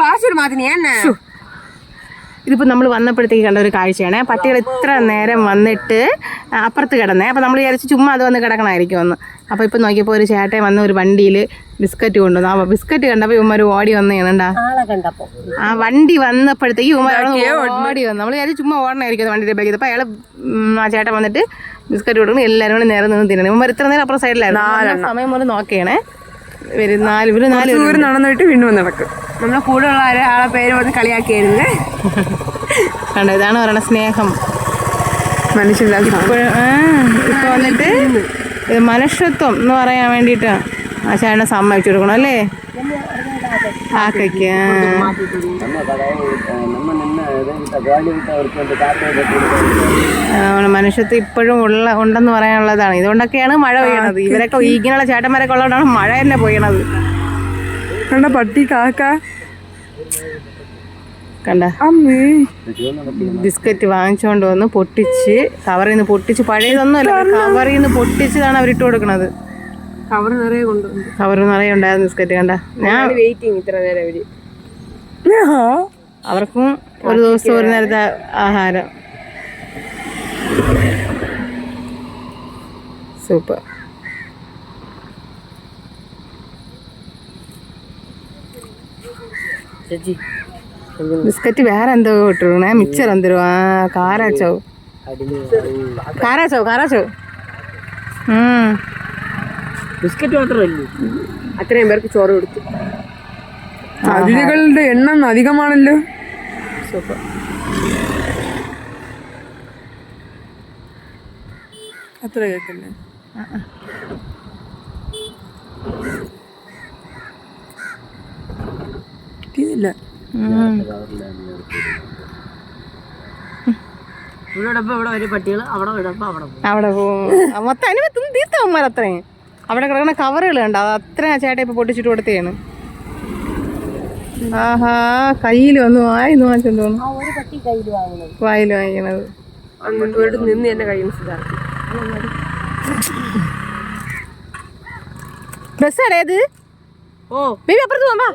Password മാറ്റി ഇതിപ്പോൾ നമ്മൾ വന്നപ്പോഴത്തേക്ക് കണ്ട ഒരു കാഴ്ചയാണ്. പട്ടികൾ ഇത്ര നേരം വന്നിട്ട് അപ്പുറത്ത് കിടന്നേ. അപ്പോൾ നമ്മൾ വിചാരിച്ച് ചുമ്മാ അത് വന്ന് കിടക്കണമായിരിക്കും ഒന്ന്. അപ്പോൾ ഇപ്പോൾ നോക്കിയപ്പോൾ ഒരു ചേട്ടൻ വന്ന് ഒരു വണ്ടിയിൽ ബിസ്ക്കറ്റ് കൊണ്ടുവന്നു. ആ ബിസ്ക്കറ്റ് കണ്ടപ്പോൾ ഒരു ഓടി വന്നേണ്ടാ ആ വണ്ടി വന്നപ്പോഴത്തേക്ക് ഇവന്മാർ ഓടി വന്നു. നമ്മൾ വിചാരിച്ച് ചുമ്മാ ഓടണമായിരിക്കും വണ്ടിയുടെ ബാഗ് അപ്പോൾ അയാൾ ആ ചേട്ടൻ വന്നിട്ട് ബിസ്ക്കറ്റ് കൊടുക്കുന്നു. എല്ലാവരും കൂടി നേരെ നിന്ന് തിന്നണം. ഇവന്മാർ ഇത്ര നേരം അപ്പുറം സൈഡിലായിരുന്നു സമയം പോലെ നോക്കിയാണേ. വരും. നാല് ഇവർ നാല് ദൂരം നടന്നിട്ട് വീണ്ടും നടക്കും. നമ്മളെ കൂടെ ഉള്ള ആളെ പേര് പറഞ്ഞ് കളിയാക്കിയായിരുന്നു. കണ്ടോ ഇതാണ് പറയണ സ്നേഹം. മനുഷ്യല്ലാത്ത ഇപ്പൊ വന്നിട്ട് മനുഷ്യത്വം എന്ന് പറയാൻ വേണ്ടിയിട്ട് ആ ചേട്ടനെ സമ്മതിച്ചു കൊടുക്കണം അല്ലേ? ಹಾಕಕ್ಕೆ. മനുഷ്യത്വം ഇപ്പോഴും ഉള്ള ഉണ്ടെന്ന് പറയാനുള്ളതാണ്. ഇതുകൊണ്ടൊക്കെയാണ് മഴ പെയ്യണത്. ഇവരൊക്കെ ഈങ്ങനെയുള്ള ചേട്ടന്മാരൊക്കെ ഉള്ളതുകൊണ്ടാണ് മഴ തന്നെ പോയണത് കണ്ട പട്ടി കാക്ക. കണ്ട? ബിസ്ക്കറ്റ് വാങ്ങിച്ചുകൊണ്ട് വന്ന് പൊട്ടിച്ച് കവറിൽ നിന്ന് പൊട്ടിച്ച് പഴയതൊന്നുമല്ല കവറിൽ നിന്ന് പൊട്ടിച്ചതാണ് അവരിട്ട് കൊടുക്കുന്നത് കവർ നിറയെ കൊണ്ടുവന്നു കവർ നിറയെ ഉണ്ടായിരുന്ന ബിസ്ക്കറ്റ് കണ്ട? ഞാൻ വെയിറ്റിംഗ് ഇത്ര നേരം അവർ. അവർക്കും ഒരു ദിവസം ഒരു നേരത്തെ ആഹാരം. സൂപ്പർ ബിസ്ക്കറ്റ് വേറെ എന്തോ ഇട്ടിരുന്നേ മിച്ചർ എന്തോ. ആ കാരാച്ചോ. കാരാച്ചോ കാരാച്ചോ. ഉം. ബിസ്ക്കറ്റ് മാത്രമല്ലേ? അത്രയും പേർക്ക് ചോറ് കൊടുത്തു. അതിഥികളുടെ എണ്ണം അധികമാണല്ലോ. സൂപ്പർ. അത്ര കേൾക്കല്ലേ കിട്ടിയില്ല. ഇവിടെ ഇവിടെ ഒരു പട്ടികൾ അവിടെ പോകും അവിടെ പോകും മൊത്തം അനുഭവത്തും തീർത്തവന്മാർ അത്രയും അവിടെ കിടക്കുന്ന കവറുകൾ കണ്ടോ? അത് അത്ര ചേട്ടാ ചേട്ടൻ ഇപ്പൊ പൊട്ടിച്ചിട്ട് കൊടുത്തതാണ് ആഹാ കയ്യിൽ വന്നു. വായിന്ന് വാങ്ങിച്ചോണ്ട് തോന്നുന്നു. വായിൽ വാങ്ങിക്കണത്. അങ്ങോട്ട് നിന്ന് എന്നെ കഴിയുന്ന സിദ്ധാർത്ഥി ബസ് അടേത് ഓ. ബേബി അപ്പുറത്ത് പോകാം